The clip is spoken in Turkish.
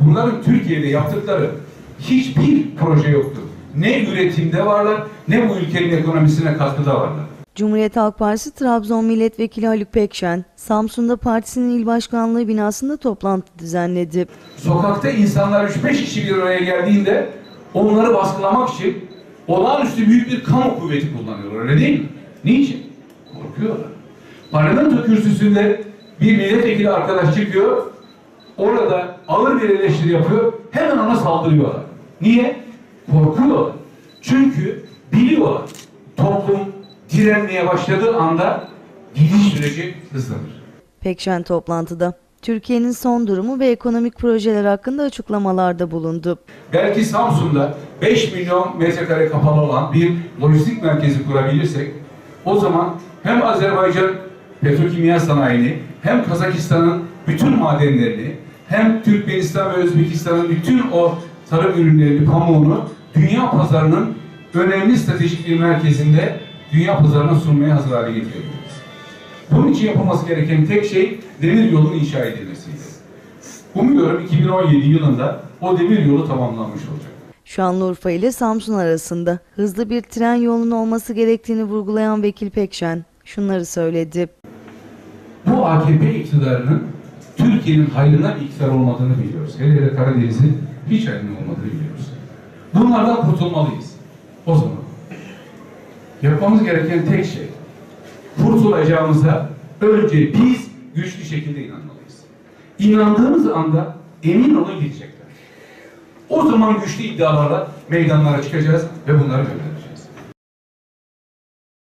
Bunların Türkiye'de yaptıkları hiçbir proje yoktur. Ne üretimde varlar, ne bu ülkenin ekonomisine katkıda varlar. Cumhuriyet Halk Partisi Trabzon Milletvekili Haluk Pekşen, Samsun'da partisinin il başkanlığı binasında toplantı düzenledi. Sokakta insanlar 3-5 kişi bir araya geldiğinde onları baskılamak için olağanüstü büyük bir kamu kuvveti kullanıyorlar öyle değil mi? Niçin? Korkuyorlar. Parlamento kürsüsünde bir milletvekili arkadaş çıkıyor, orada ağır bir eleştiri yapıyor, hemen ona saldırıyorlar. Niye? Korkuyorlar. Çünkü biliyorlar toplum direnmeye başladığı anda gidiş süreci hızlanır. Pekşen toplantıda Türkiye'nin son durumu ve ekonomik projeler hakkında açıklamalarda bulundu. Belki Samsun'da 5 milyon metrekare kapalı olan bir lojistik merkezi kurabilirsek o zaman hem Azerbaycan petrokimya sanayini hem Kazakistan'ın bütün madenlerini hem Türkmenistan ve Özbekistan'ın bütün o tarım ürünlerini, pamuğunu dünya pazarının önemli stratejik bir merkezinde dünya pazarına sunmaya hazır hale getirebiliriz. Bunun için yapılması gereken tek şey demir yolunun inşa edilmesiydi. Umuyorum 2017 yılında o demir yolu tamamlanmış olacak. Şanlıurfa ile Samsun arasında hızlı bir tren yolunun olması gerektiğini vurgulayan Vekil Pekşen şunları söyledi. Bu AKP iktidarının Türkiye'nin hayrına iktidar olmadığını biliyoruz. Hele hele Karadeniz'in hiç hayrına olmadığını biliyoruz. Bunlardan kurtulmalıyız. O zaman yapmamız gereken tek şey kurtulacağımıza önce biz güçlü şekilde inanmalıyız. İnandığımız anda emin olun gidecekler. O zaman güçlü iddialarla meydanlara çıkacağız ve bunları göndereceğiz.